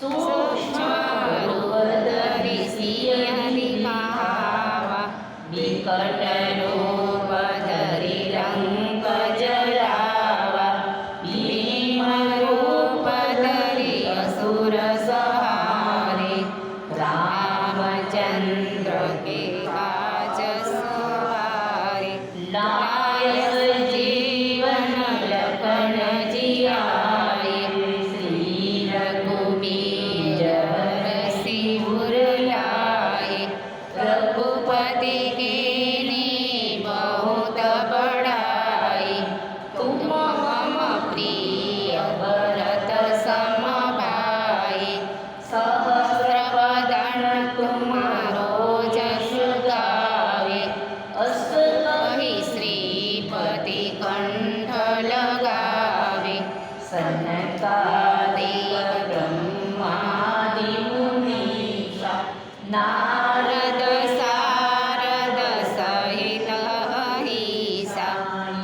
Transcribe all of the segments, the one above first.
소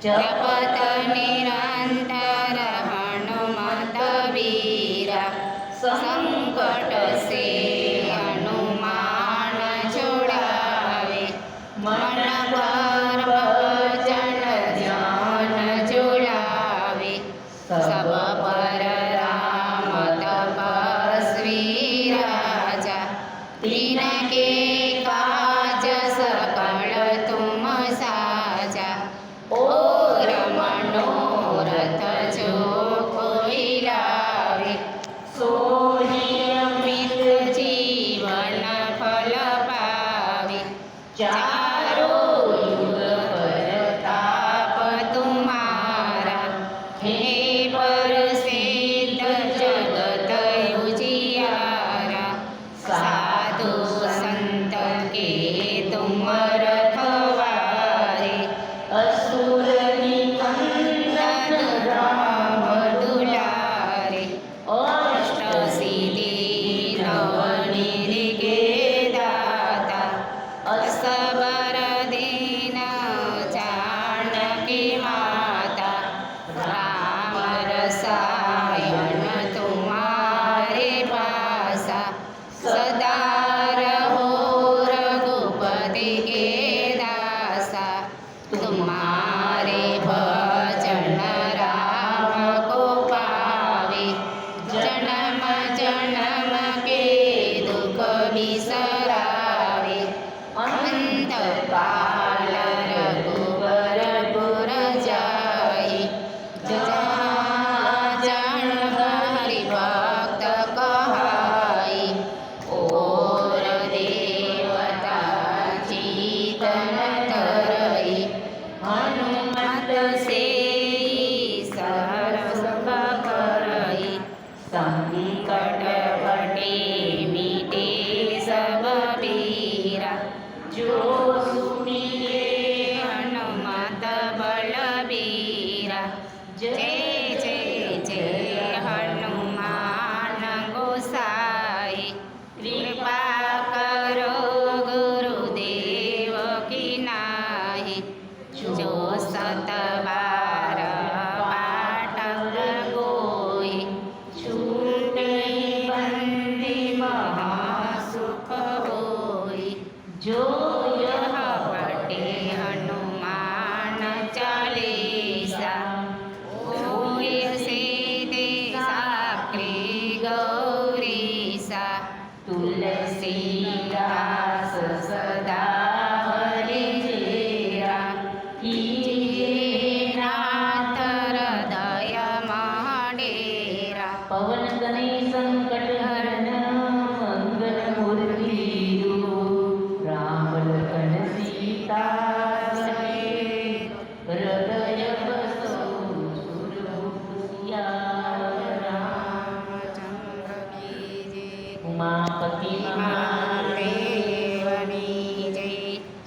જપત નિરંતર હનુમત વીરા સંકટ સે હનુમાન જોડાવે મન પવન તને સંકટ હરણ મંગલ મૂર્તિ રામ લખન સીતા સહિત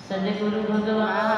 सदगुरु બસો